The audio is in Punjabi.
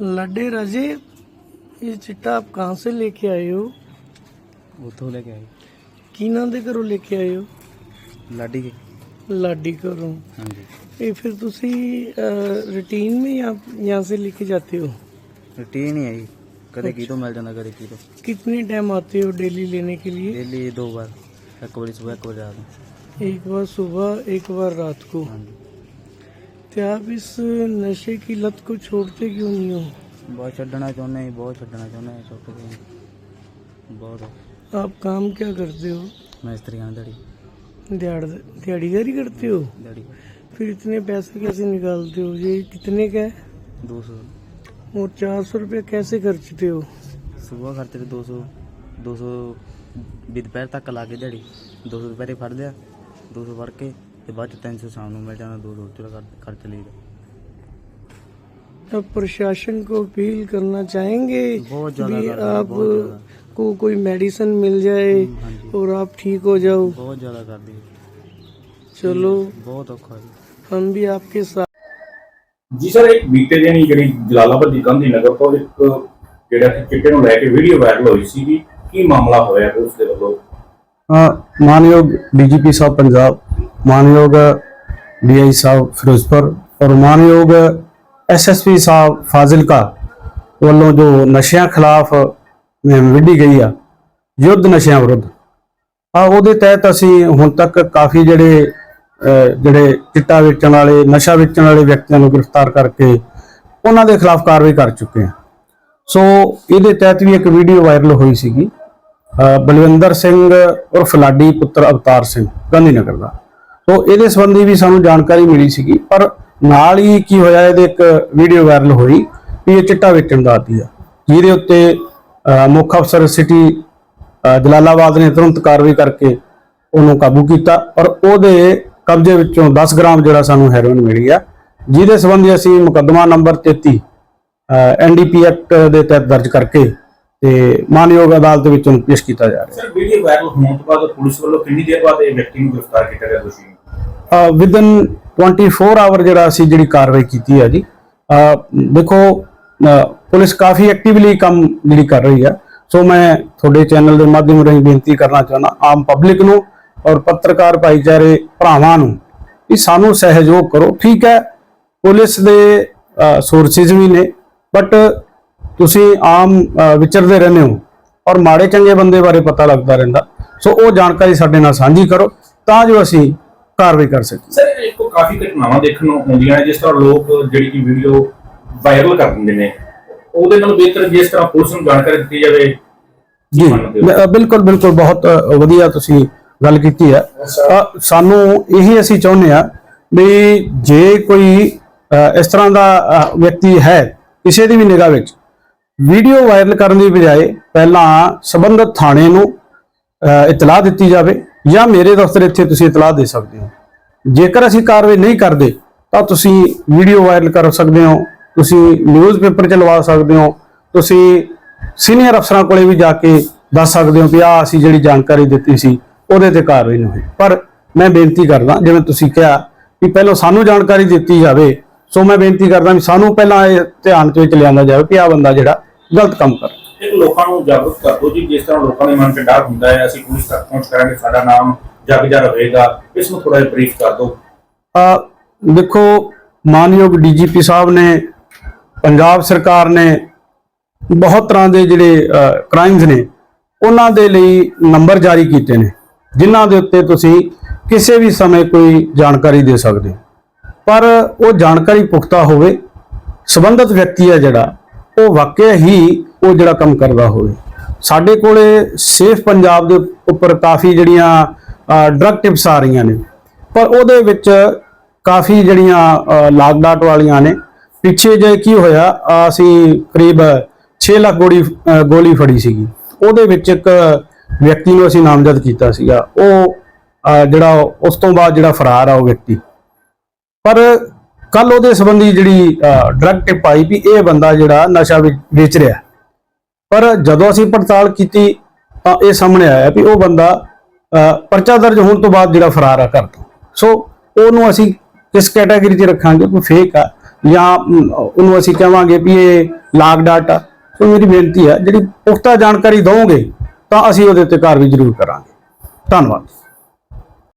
लड्डे राजे ये चिट्टा आप कहाँ से लेके आए हो ਉੱਥੋਂ ਲੈ ਕੇ ਆਏ की नाम ਦੇ ਘਰੋਂ ਲੈ ਕੇ ਆਏ ਹੋ ਲਾਡੀ ਕੇ ਲਾਡੀ ਘਰੋਂ ਹਾਂਜੀ ਇਹ ਫਿਰ ਤੁਸੀਂ ਰੂਟੀਨ में यहाँ यहाँ से लेके जाते हो ਰੁਟੀਨ ਹੀ ਹੈ ਜੀ ਕਦੇ ਕੀ ਤੋਂ ਮਿਲ ਜਾਂਦਾ ਕਦੇ ਕੀ ਤੋਂ कितने टाइम आते हो डेली लेने के लिए ਡੇਲੀ ਦੋ ਵਾਰ ਇੱਕ ਵਾਰੀ ਸਵੇਰ ਇੱਕ ਵਾਰੀ ਰਾਤ ਨੂੰ एक बार सुबह एक बार रात को ਹਾਂਜੀ तो आप इस नशे की लत को छोड़ते क्यों नहीं हो ਬਹੁਤ ਛੱਡਣਾ ਚਾਹੁੰਦੇ ਹਾਂ ਜੀ, ਬਹੁਤ ਛੱਡਣਾ ਚਾਹੁੰਦੇ ਹਾਂ ਸੁੱਟ ਕੇ ਬਹੁਤ आप काम क्या करते हो ਮੈਂ ਇਸਤਰੀਆਂ ਦੀ दिहाड़ दिहाड़ीदारी करते हो ਦਿਹਾੜੀ फिर इतने पैसे कैसे निकालते हो ये कितने का है 200 और चार सौ रुपये कैसे खर्चते हो ਸਵੇਰ ਖਰਚੇ ਤੇ 200 200 ਵੀ ਦੁਪਹਿਰ ਤੱਕ ਲਾ ਕੇ ਦਿਹਾੜੀ 200 ਦੁਪਹਿਰੇ ਫੜ ਲਿਆ 200 ਫੜ ਕੇ ਤੇ ਬਾਅਦ ਚ 300 ਸ਼ਾਮ ਨੂੰ ਮਿਲ ਜਾਂਦਾ 200 ਚਲਾ ਖਰਚ ਲਈਦਾ अब प्रशासन को अपील करना चाहेंगे बहुत ज्यादा भी कर रहे हैं, आप बहुत ज्यादा। को कोई मेडिसिन मिल जाए ਹਾਂਜੀ और आप ठीक हो जाओ ਬਹੁਤ ਜ਼ਿਆਦਾ ਕਰਦੀ ਹੈ। चलो ਬਹੁਤ ਔਖਾ ਜੀ हम भी आपके साथ ਜੀ ਸਰ ਇੱਕ ਬੀਤੇ ਦਿਨ ਹੀ ਜਿਹੜੀ ਜਲਾਲਾਬਾਦ ਦੀ ਗਾਂਧੀ ਨਗਰ ਤੋਂ ਇੱਕ ਜਿਹੜਾ ਕਿ ਚਿੱਟੇ ਨੂੰ ਲੈ ਕੇ ਵੀਡੀਓ ਵਾਇਰਲ ਹੋਈ ਸੀ ਕੀ ਮਾਮਲਾ ਹੋਇਆ ਉਸ ਦੇ ਵੱਲੋਂ ਅ, ਮਾਨਯੋਗ ਡੀਜੀਪੀ ਸਾਹਿਬ ਪੰਜਾਬ ਮਾਨਯੋਗ ਡੀਆਈ ਸਾਹਿਬ ਫਿਰੋਜ਼ਪੁਰ ਔਰ ਮਾਨਯੋਗ ਐਸਐਸਪੀ ਸਾਹਿਬ ਫਾਜ਼ਿਲਕਾ ਵੱਲੋਂ ਜੋ ਨਸ਼ਿਆਂ ਖਿਲਾਫ ਮੁਹਿੰਮ ਵਿੱਢੀ ਗਈ ਆ, ਯੁੱਧ ਨਸ਼ਿਆਂ ਵਿਰੁੱਧ ਆ ਉਹਦੇ ਤਹਿਤ ਅਸੀਂ ਹੁਣ ਤੱਕ ਕਾਫੀ ਜਿਹੜੇ ਜਿਹੜੇ ਚਿੱਟਾ ਵੇਚਣ ਵਾਲੇ, ਨਸ਼ਾ ਵੇਚਣ ਵਾਲੇ ਵਿਅਕਤੀਆਂ ਨੂੰ ਗ੍ਰਿਫਤਾਰ ਕਰਕੇ ਉਹਨਾਂ ਦੇ ਖਿਲਾਫ ਕਾਰਵਾਈ ਕਰ ਚੁੱਕੇ ਹਾਂ। ਸੋ ਇਹਦੇ ਤਹਿਤ ਵੀ ਇੱਕ ਵੀਡੀਓ ਵਾਇਰਲ ਹੋਈ ਸੀਗੀ ਬਲਵਿੰਦਰ ਸਿੰਘ ਉਰਫ ਲਾਡੀ ਪੁੱਤਰ ਅਵਤਾਰ ਸਿੰਘ, ਗਾਂਧੀ ਨਗਰ ਦਾ। ਸੋ ਇਹਦੇ ਸੰਬੰਧੀ ਵੀ ਸਾਨੂੰ ਜਾਣਕਾਰੀ ਮਿਲੀ ਸੀਗੀ, ਪਰ ਨਾਲ ਹੀ ਕੀ ਹੋਇਆ, ਇਹਦੇ ਇੱਕ ਵੀਡੀਓ ਵਾਇਰਲ ਹੋਈ ਵੀ ਇਹ ਚਿੱਟਾ ਵੇਚਣ ਦਾ ਆਦੀ ਆ। ਜਿਹਦੇ ਉੱਤੇ ਮੁੱਖ ਅਫਸਰ ਸਿਟੀ ਜਲਾਲਾਬਾਦ ਨੇ ਤੁਰੰਤ ਕਾਰਵਾਈ ਕਰਕੇ ਉਹਨੂੰ ਕਾਬੂ ਕੀਤਾ ਔਰ ਉਹਦੇ ਕਬਜ਼ੇ ਵਿੱਚੋਂ 10 ਗ੍ਰਾਮ ਜਿਹੜਾ ਸਾਨੂੰ ਹੈਰੋਇਨ ਮਿਲੀ ਆ, ਜਿਹਦੇ ਸੰਬੰਧੀ ਅਸੀਂ ਮੁਕੱਦਮਾ ਨੰਬਰ 33 ਐਨਡੀਪੀ ਐਕਟ ਦੇ ਤਹਿਤ ਦਰਜ ਕਰਕੇ ਤੇ ਮਾਨਯੋਗ ਅਦਾਲਤ ਵਿੱਚ ਉਹਨੂੰ ਪੇਸ਼ ਕੀਤਾ ਜਾ ਰਿਹਾ। ਸਰ ਵੀਡੀਓ ਵਾਇਰਲ ਹੋਣ ਤੋਂ ਬਾਅਦ ਪੁਲਿਸ ਵੱਲੋਂ ਕਿੰਨੀ ਦੇਰ ਬਾਅਦ ਇਹ ਵਿਅਕਤੀ ਨੂੰ ਗ੍ਰਿਫਤਾਰ ਕੀਤਾ ਗਿਆ ਦੋਸ਼ੀ ਵਿਦਨ 24 ਆਵਰ ਜਿਹੜਾ ਅਸੀਂ ਜਿਹੜੀ ਕਾਰਵਾਈ ਕੀਤੀ ਹੈ ਜੀ ਦੇਖੋ ਪੁਲਿਸ ਕਾਫੀ ਐਕਟਿਵਲੀ ਕੰਮ ਜਿਹੜੀ ਕਰ ਰਹੀ ਹੈ ਸੋ ਮੈਂ ਤੁਹਾਡੇ ਚੈਨਲ ਦੇ ਮਾਧਿਅਮ ਰਾਹੀਂ ਬੇਨਤੀ ਕਰਨਾ ਚਾਹੁੰਦਾ, ਆਮ ਪਬਲਿਕ ਨੂੰ ਔਰ ਪੱਤਰਕਾਰ ਭਾਈਚਾਰੇ ਭਰਾਵਾਂ ਨੂੰ ਵੀ ਸਾਨੂੰ ਸਹਿਯੋਗ ਕਰੋ। ਠੀਕ ਹੈ, ਪੁਲਿਸ ਦੇ ਸੋਰਸਿਸ ਵੀ ਨੇ ਬਟ ਤੁਸੀਂ ਆਮ ਵਿਚਰਦੇ ਰਹਿੰਦੇ ਹੋ ਔਰ ਮਾੜੇ ਚੰਗੇ ਬੰਦੇ ਬਾਰੇ ਪਤਾ ਲੱਗਦਾ ਰਹਿੰਦਾ। ਸੋ ਉਹ ਜਾਣਕਾਰੀ ਸਾਡੇ ਨਾਲ ਸਾਂਝੀ ਕਰੋ, ਤਾਂ ਜੋ ਅਸੀਂ ਕਾਰਵਾਈ ਕਰ ਸਕੀਏ ਸਰ ਇੱਕ ਕਾਫੀ ਘਟਨਾਵਾਂ ਦੇਖਣ ਨੂੰ ਆਉਂਦੀਆਂ ਨੇ ਜਿਸ ਤਰ੍ਹਾਂ ਲੋਕ ਜਿਹੜੀ ਕਿ ਵੀਡੀਓ ਵਾਇਰਲ ਕਰ ਦਿੰਦੇ ਨੇ। ਉਹਦੇ ਨਾਲ ਬਿਹਤਰ ਜਿਸ ਤਰ੍ਹਾਂ ਪੁਲਿਸ ਨੂੰ ਜਾਣਕਾਰੀ ਦਿੱਤੀ ਜਾਵੇ। ਜੀ ਬਿਲਕੁਲ ਬਿਲਕੁਲ ਬਹੁਤ ਵਧੀਆ ਤੁਸੀਂ ਗੱਲ ਕੀਤੀ ਹੈ ਸਾਨੂੰ ਇਹੀ ਅਸੀਂ ਚਾਹੁੰਦੇ ਆ ਵੀ ਜੇ ਕੋਈ ਇਸ ਤਰ੍ਹਾਂ ਦਾ ਵਿਅਕਤੀ ਹੈ ਕਿਸੇ ਦੀ ਵੀ ਨਿਗਾਹ ਵਿੱਚ ਵੀਡੀਓ ਵਾਇਰਲ ਕਰਨ ਦੀ ਬਜਾਏ ਪਹਿਲਾਂ ਸੰਬੰਧਿਤ ਥਾਣੇ ਨੂੰ ਇਤਲਾਹ ਦਿੱਤੀ ਜਾਵੇ। ਜਾਂ ਮੇਰੇ ਦਫ਼ਤਰ ਇੱਥੇ ਤੁਸੀਂ ਇਤਲਾਹ ਦੇ ਸਕਦੇ ਹੋ। ਜੇਕਰ ਅਸੀਂ ਕਾਰਵਾਈ ਨਹੀਂ ਕਰਦੇ, ਤਾਂ ਤੁਸੀਂ ਵੀਡੀਓ ਵਾਇਰਲ ਕਰ ਸਕਦੇ ਹੋ, ਤੁਸੀਂ ਨਿਊਜ਼ਪੇਪਰ 'ਚ ਲਵਾ ਸਕਦੇ ਹੋ, ਤੁਸੀਂ ਸੀਨੀਅਰ ਅਫਸਰਾਂ ਕੋਲੇ ਵੀ ਜਾ ਕੇ ਦੱਸ ਸਕਦੇ ਹੋ ਕਿ ਆ ਅਸੀਂ ਜਿਹੜੀ ਜਾਣਕਾਰੀ ਦਿੱਤੀ ਸੀ, ਉਹਦੇ ਤੇ ਕਾਰਵਾਈ ਨਹੀਂ ਹੋਈ। ਪਰ ਮੈਂ ਬੇਨਤੀ ਕਰਦਾ, ਜਿਵੇਂ ਤੁਸੀਂ ਕਿਹਾ ਕਿ ਪਹਿਲਾਂ ਸਾਨੂੰ ਜਾਣਕਾਰੀ ਦਿੱਤੀ ਜਾਵੇ, ਸੋ ਮੈਂ ਬੇਨਤੀ ਕਰਦਾ ਵੀ ਸਾਨੂੰ ਪਹਿਲਾਂ ਇਹ ਧਿਆਨ ਦੇ ਵਿੱਚ ਲਿਆਂਦਾ ਜਾਵੇ ਕਿ ਆ ਬੰਦਾ ਜਿਹੜਾ ਗਲਤ ਕੰਮ ਕਰ ਰਿਹਾ। ਇੱਕ ਲੋਕਾਂ ਨੂੰ ਜਾਗਰੂਕ ਕਰ ਦਿਓ ਜੀ, ਜਿਸ ਤਰ੍ਹਾਂ ਲੋਕਾਂ ਦੇ ਮਨ 'ਚ ਡਰ ਹੁੰਦਾ ਹੈ, ਅਸੀਂ ਪੁਲਿਸ ਤੱਕ ਪਹੁੰਚ ਕਰਾਂਗੇ, ਸਾਡਾ ਨਾਮ ਜਗ ਜਾ ਰਹੇਗਾ, ਇਸ ਨੂੰ ਥੋੜਾ ਜਿਹਾ ਬਰੀਫ ਕਰ ਦਿਓ। ਆ ਦੇਖੋ, ਮਾਨਯੋਗ ਡੀਜੀਪੀ ਸਾਹਿਬ ਨੇ, ਪੰਜਾਬ ਸਰਕਾਰ ਨੇ ਬਹੁਤ ਤਰ੍ਹਾਂ ਦੇ ਜਿਹੜੇ ਕ੍ਰਾਈਮਸ ਨੇ, ਉਹਨਾਂ ਦੇ ਲਈ ਨੰਬਰ ਜਾਰੀ ਕੀਤੇ ਨੇ, ਜਿਨ੍ਹਾਂ ਦੇ ਉੱਤੇ ਤੁਸੀਂ ਕਿਸੇ ਵੀ ਸਮੇਂ ਕੋਈ ਜਾਣਕਾਰੀ ਦੇ ਸਕਦੇ ਹੋ। ਪਰ ਉਹ ਜਾਣਕਾਰੀ ਪੁਖਤਾ ਹੋਵੇ, ਸੰਬੰਧਿਤ ਵਿਅਕਤੀ ਹੈ ਜਿਹੜਾ, ਉਹ ਵਾਕਿਆ ਹੀ ਉਹ ਜਿਹੜਾ ਕੰਮ ਕਰਦਾ ਹੋਵੇ। ਸਾਡੇ ਕੋਲੇ ਸੇਫ ਪੰਜਾਬ ਦੇ ਉੱਪਰ ਕਾਫੀ ਜਿਹੜੀਆਂ ਡਰਗ ਟਿਪਸ ਆ ਰਹੀਆਂ ਨੇ। ਪਰ ਉਹਦੇ ਵਿੱਚ ਕਾਫੀ ਜਿਹੜੀਆਂ ਅ, ਲਾਗ ਡਾਟ ਵਾਲੀਆਂ ਨੇ। ਪਿੱਛੇ ਜੇ ਕੀ ਹੋਇਆ ਅਸੀਂ ਕਰੀਬ 6 ਲੱਖ ਗੋਲੀ ਗੋਲੀ ਫੜੀ ਸੀਗੀ। ਉਹਦੇ ਵਿੱਚ ਇੱਕ ਵਿਅਕਤੀ ਨੂੰ ਅਸੀਂ ਨਾਮਜ਼ਦ ਕੀਤਾ ਸੀਗਾ। ਉਹ ਜਿਹੜਾ ਉਸ ਤੋਂ ਬਾਅਦ ਜਿਹੜਾ ਫਰਾਰ ਆ ਉਹ ਵਿਅਕਤੀ। ਪਰ ਕੱਲ ਉਹਦੇ ਸੰਬੰਧੀ ਜਿਹੜੀ ਡਰਗ ਟਿਪ ਆਈ ਵੀ ਇਹ ਬੰਦਾ ਜਿਹੜਾ ਨਸ਼ਾ ਵੇ- ਵੇਚ ਰਿਹਾ। ਪਰ ਜਦੋਂ ਅਸੀਂ ਪੜਤਾਲ ਕੀਤੀ ਤਾਂ ਇਹ ਸਾਹਮਣੇ ਆਇਆ ਵੀ ਉਹ ਬੰਦਾ ਪਰਚਾ ਦਰਜ ਹੋਣ ਤੋਂ ਬਾਅਦ ਜਿਹੜਾ ਫਰਾਰ ਆ ਘਰ ਤੋਂ। ਸੋ ਉਹਨੂੰ ਅਸੀਂ ਕਿਸ ਕੈਟਾਗਰੀ 'ਚ ਰੱਖਾਂਗੇ? ਕੋਈ ਫੇਕ ਆ ਜਾਂ ਉਹਨੂੰ ਅਸੀਂ ਕਹਾਂਗੇ ਵੀ ਇਹ ਲਾਗ ਡਾਟਾ ਸੋ ਮੇਰੀ ਬੇਨਤੀ ਹੈ ਜਿਹੜੀ ਪੁਖਤਾ ਜਾਣਕਾਰੀ ਦਵੋਗੇ ਤਾਂ ਅਸੀਂ ਉਹਦੇ ਉੱਤੇ ਕਾਰਵਾਈ ਜ਼ਰੂਰ ਕਰਾਂਗੇ। ਧੰਨਵਾਦ।